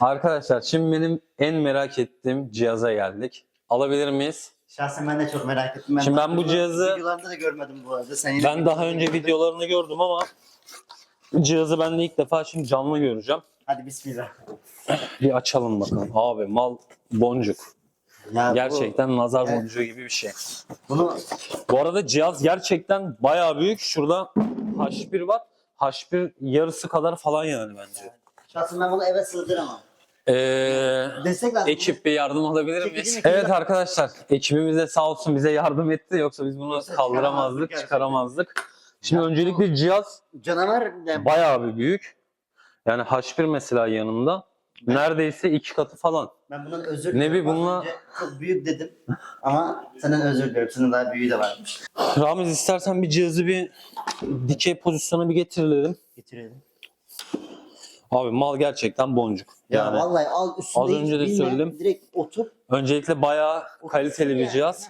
Arkadaşlar şimdi benim en merak ettiğim cihaza geldik. Alabilir miyiz? Şahsen ben de çok merak ettim. Şimdi ben bu cihazı- videolarda da görmedim bu arada. Sen yine Ben daha önce videolarını gördüm ama cihazı ben de ilk defa şimdi canlı göreceğim. Hadi bismillah. Bir açalım bakalım. Abi mal boncuk. Ya bu- Gerçekten nazar Evet. boncuğu gibi bir şey. bunu Bu arada cihaz gerçekten bayağı büyük. Şurada H1 var. H1 yarısı kadar falan yani bence. şahsen ben bunu eve sığdıramam. Ee, Destek lazım. ekip bir yardım alabilir miyiz? mi? Evet arkadaşlar ekibimiz de sağ olsun bize yardım etti. Yoksa biz bunu Yoksa kaldıramazdık, çıkaramazdık çıkaramazdık. Şimdi Ya öncelikle cihaz Canavar yani bayağı bir büyük. Yani H1 mesela yanında. Neredeyse iki katı falan. ben bundan özür Ne bir Az bununla- önce Çok büyük dedim. Ama senden özür diliyorum. Senin daha büyüğü de varmış. Ramiz istersen bir cihazı bir dikey pozisyona bir getirelim. Getirelim. Abi mal gerçekten boncuk. Ya Yani vallahi al üstünde az önce de hiç bilme, söyledim. Direkt otur. öncelikle bayağı kaliteli bir Yani. cihaz.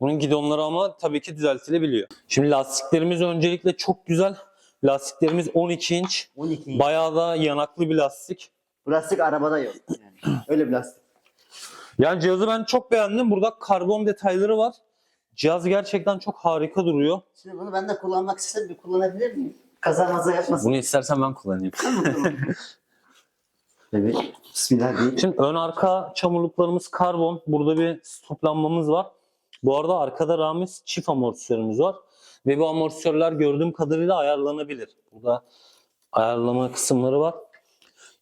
Bunun gidonları ama tabii ki düzeltilebiliyor. Şimdi lastiklerimiz öncelikle çok güzel. Lastiklerimiz 12 inç. 12 inç. Bayağı da yanaklı bir lastik. Bu lastik arabada yok. Yani. Öyle bir lastik. Yani cihazı ben çok beğendim. Burada karbon detayları var. Cihaz gerçekten çok harika duruyor. Şimdi bunu ben de kullanmak istesem bir kullanabilir miyim? Kaza maza yapmasın. Bunu istersen ben kullanayım. Evet. Bismillah. Şimdi ön arka çamurluklarımız karbon. Burada bir stoplanmamız var. Bu arada arkada Ramiz çift amortisörümüz var. Ve bu amortisörler gördüğüm kadarıyla ayarlanabilir. Burada ayarlama kısımları var.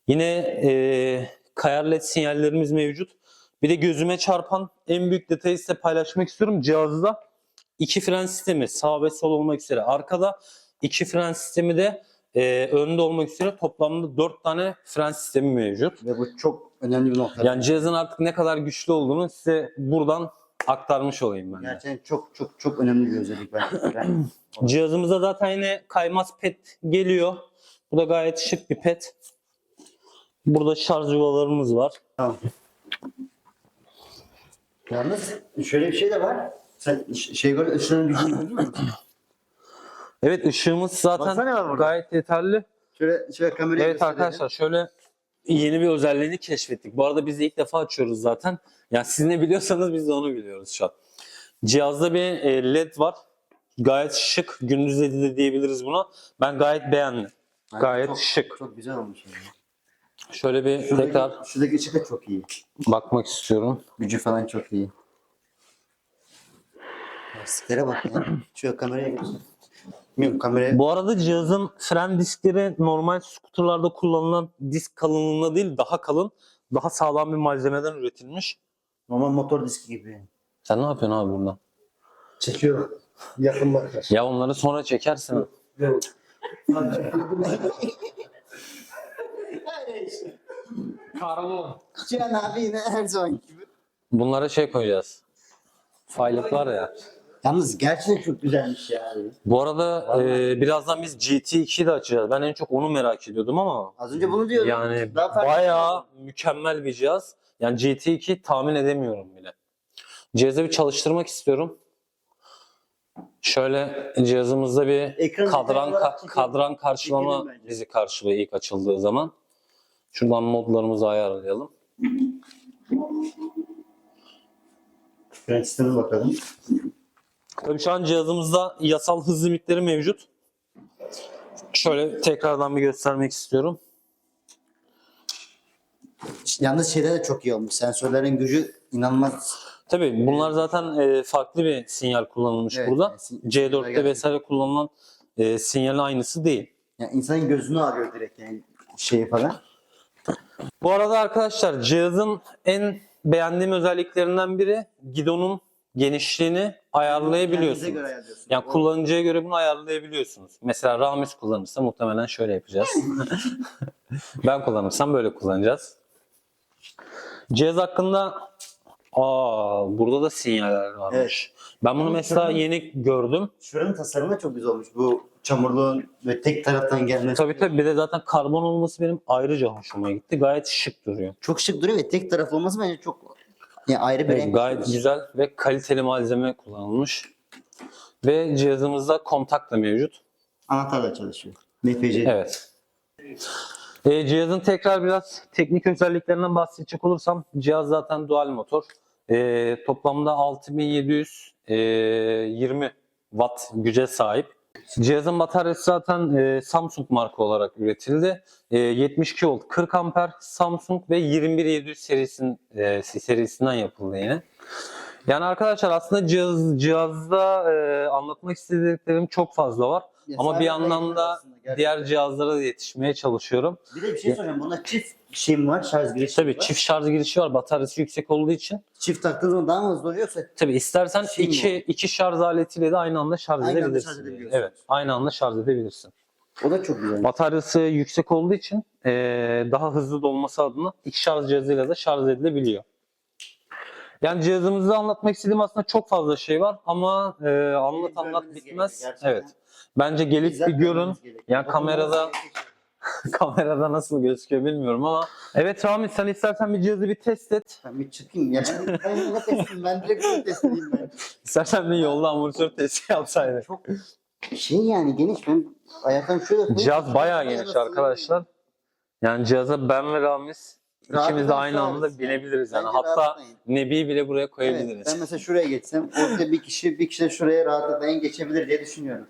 Yine e, kayar led sinyallerimiz mevcut. Bir de gözüme çarpan en büyük detayı size paylaşmak istiyorum. Cihazda iki fren sistemi sağ ve sol olmak üzere. Arkada iki fren sistemi de e, önde olmak üzere toplamda dört tane fren sistemi mevcut. Ve bu çok önemli bir nokta. Yani cihazın artık ne kadar güçlü olduğunu size buradan aktarmış olayım ben. de. Gerçekten çok çok çok önemli bir özellik bence. Ben- Cihazımıza zaten yine kaymaz pet geliyor. Bu da gayet şık bir pet. Burada şarj yuvalarımız var. tamam. Yalnız şöyle bir şey de var. Sen ş- şey gör, ışığın gücünü gördün mü? Evet ışığımız zaten Baksana burada? gayet yeterli. Şöyle şöyle kameraya Evet gösterelim. arkadaşlar şöyle yeni bir özelliğini keşfettik. Bu arada biz de ilk defa açıyoruz zaten. Yani siz ne biliyorsanız biz de onu biliyoruz şu an. Cihazda bir e, led var. Gayet şık. Gündüz ledi de diyebiliriz buna. Ben gayet beğendim. Yani Gayet çok, şık. Çok güzel olmuş. Yani. Şöyle bir Şuradaki, tekrar şuradaki ışık da çok iyi. bakmak istiyorum. Gücü falan çok iyi. Lastiklere bak ya. Şöyle kameraya göster. Bilmiyorum kameraya. Bu arada cihazın fren diskleri normal skuterlarda kullanılan disk kalınlığında değil daha kalın, daha sağlam bir malzemeden üretilmiş. Normal motor diski gibi. Sen ne yapıyorsun abi buradan? Çekiyor. Yakın bakar. Ya onları sonra çekersin. Yok. Karbon. Cihan abi yine her zaman gibi. Bunlara şey koyacağız. Faylık var ya. Yalnız gerçekten çok güzelmiş ya. Bu arada e, birazdan biz GT2'yi de açacağız. Ben en çok onu merak ediyordum ama Az önce bunu diyordum. yani Daha farklı bayağı mükemmel bir cihaz. Yani GT2 tahmin edemiyorum bile. Cihazı bir çalıştırmak istiyorum. Şöyle cihazımızda bir Ekran kadran olarak ka- çekelim. kadran karşılama Çekelim bence. bizi karşılıyor ilk açıldığı zaman. Şuradan modlarımızı ayarlayalım. Fren sistemine bakalım. Tabii şu an cihazımızda yasal hız limitleri mevcut. Şöyle tekrardan bir göstermek istiyorum. Yalnız şeyler de çok iyi olmuş. Sensörlerin gücü inanılmaz. Tabii bunlar zaten e, farklı bir sinyal kullanılmış Evet, burada. yani sin- C4'te gerçekten. vesaire kullanılan e, sinyalin aynısı değil. Yani insanın gözünü alıyor direkt yani şeyi falan. Bu arada arkadaşlar cihazın en beğendiğim özelliklerinden biri gidonun genişliğini ayarlayabiliyorsunuz. göre ayarlıyorsunuz. Yani kullanıcıya göre bunu ayarlayabiliyorsunuz. Mesela Ramiz kullanırsa muhtemelen şöyle yapacağız. ben kullanırsam böyle kullanacağız. Cihaz hakkında aa burada da sinyaller varmış. Evet. Ben bunu mesela şöyle- yeni gördüm. Şuranın tasarımı da çok güzel olmuş. Bu çamurluğun ve tek taraftan gelmesi. Tabii tabii bir de zaten karbon olması benim ayrıca hoşuma gitti. Gayet şık duruyor. Çok şık duruyor ve tek taraflı olması bence çok yani ayrı bir Evet, renk. gayet güzel ve kaliteli malzeme kullanılmış. Ve cihazımızda kontak da mevcut. Anahtar da çalışıyor. NFC. Evet. E, cihazın tekrar biraz teknik özelliklerinden bahsedecek olursam cihaz zaten dual motor. E, toplamda 6720 watt güce sahip. Cihazın bataryası zaten e, Samsung marka olarak üretildi. E, 72 volt 40 amper Samsung ve 21700 serisin, e, serisinden yapıldı yine. Yani arkadaşlar aslında cihaz, cihazda e, anlatmak istediklerim çok fazla var. Ya Ama bir yandan da diğer cihazlara da yetişmeye çalışıyorum. Bir de bir şey soracağım. Bunda çift şey mi var? Şarj girişi Tabii var. çift şarj girişi var. Bataryası yüksek olduğu için. Çift taktığın zaman daha mı hızlı oluyor yoksa Tabii istersen Şey mi iki, iki şarj aletiyle de aynı anda şarj Aynı anda edebilirsin. şarj edebiliyorsun. evet, aynı anda şarj edebilirsin. o da çok güzel. Bataryası yüksek olduğu için eee, daha hızlı dolması adına iki şarj cihazıyla da şarj edilebiliyor. Yani cihazımızı anlatmak istediğim aslında çok fazla şey var ama eee, anlat Gelip anlat görmeniz bitmez. gerekiyor gerçekten. Evet. Bence gelip Bizzat bir görün. görmeniz gerekiyor. Yani Bakın kamerada- Kamerada nasıl gözüküyor bilmiyorum ama. Evet Rami sen istersen bir cihazı bir test et. Ben bir çıkayım ya. Ben yola testim. Ben direkt test edeyim ben. İstersen bir yolda amortisör testi yapsaydın. Çok şey yani geniş. Ben ayaklarım şöyle koyup- Cihaz bayağı geniş da arkadaşlar. Yani cihaza ben ve Ramiz ikimiz de aynı anda sığarız. binebiliriz. Yani Bence hatta rahatlayın. Nebi'yi bile buraya Evet, koyabiliriz. ben mesela şuraya geçsem orada bir kişi bir kişi de şuraya rahatlıkla en geçebilir diye düşünüyorum.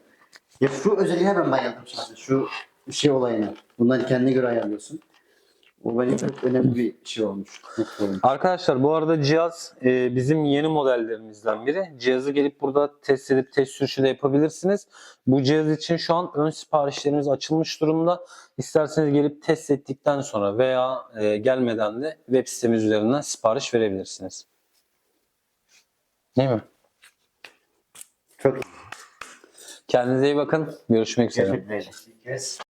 Ya şu özelliğine ben bayıldım şahsen. Şu şey olayına. Bunları kendine göre ayarlıyorsun. O bence çok önemli bir şey olmuş. Arkadaşlar bu arada cihaz e, bizim yeni modellerimizden biri. Cihazı gelip burada test edip test sürüşü de yapabilirsiniz. Bu cihaz için şu an ön siparişlerimiz açılmış durumda. İsterseniz gelip test ettikten sonra veya e, gelmeden de web sitemiz üzerinden sipariş verebilirsiniz. Değil mi? Çok Kendinize iyi bakın. Görüşmek üzere. teşekkür ederim.